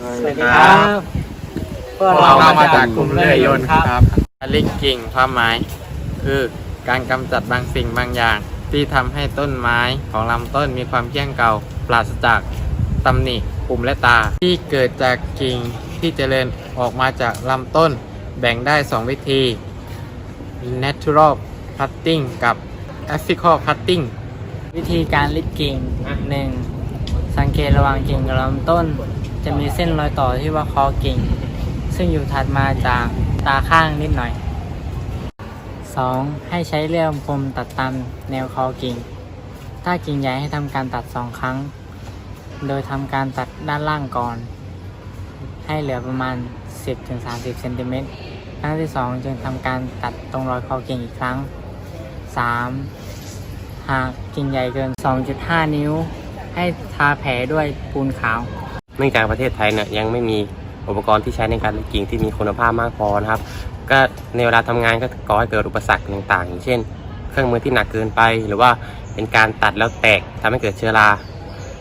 สวัสดีครับพวกเรามาจากกลุ่มเลื่อยยนต์ครับบลิกกิ่งความหมาย คือการกำจัดบางสิ่งบางอย่าง ที่ทำให้ต้นไม้ของลำต้นมีความเกี้ยงเก่า ปราศจากตำหนิปุ่มและตา ที่เกิดจากกิ่งที่เจริญออกมาจากลำต้น แบ่งได้ 2 วิธี natural cutting กับ ethical cutting วิธีการลิดกิ่งหนึ่งสังเกตระหว่างกิ่งกับลำต้น จะมีเส้นรอยต่อที่ว่าคอกิ่ง ซึ่งอยู่ถัดมาจากตาข้างนิดหน่อย 2. ให้ใช้เลื่อยคมตัดตามแนวคอกิ่ง ถ้ากิ่งใหญ่ให้ทำการตัด2ครั้ง โดยทำการตัดด้านล่างก่อน ให้เหลือประมาณ 10-30เซนติเมตรครั้งที่ 2 จึงทำการตัดตรงรอยคอกิ่งอีกครั้ง 3. หากกิ่งใหญ่เกิน 2.5 นิ้ว ให้ทาแผลด้วยปูนขาว นื่องจากประเทศไทยเนี่ยยังไม่มีอุปกรณ์ที่ใช้ในการลิดกิ่งที่มีคุณภาพมากพอนะครับ ก็ในเวลาทำงานก็ก่อให้เกิดอุปสรรคต่างๆอย่างเช่น เครื่องมือที่หนักเกินไป หรือว่าเป็นการตัดแล้วแตกทำให้เกิดเชื้อรา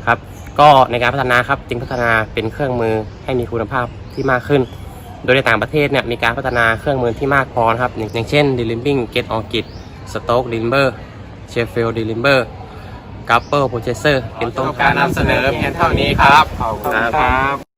ครับก็ในการพัฒนาครับจึงพัฒนาเป็นเครื่องมือให้มีคุณภาพที่มากขึ้น โดยในต่างประเทศเนี่ยมีการพัฒนาเครื่องมือที่มากพอครับอย่างเช่น d i l i m b i n g Get Orchid Stoke Limber Sheffield Limber g a p p e r กราฟเฟอร์โปรเป็นต้นการนำเสนอเพียงเท่านี้ครับ ขอบคุณครับ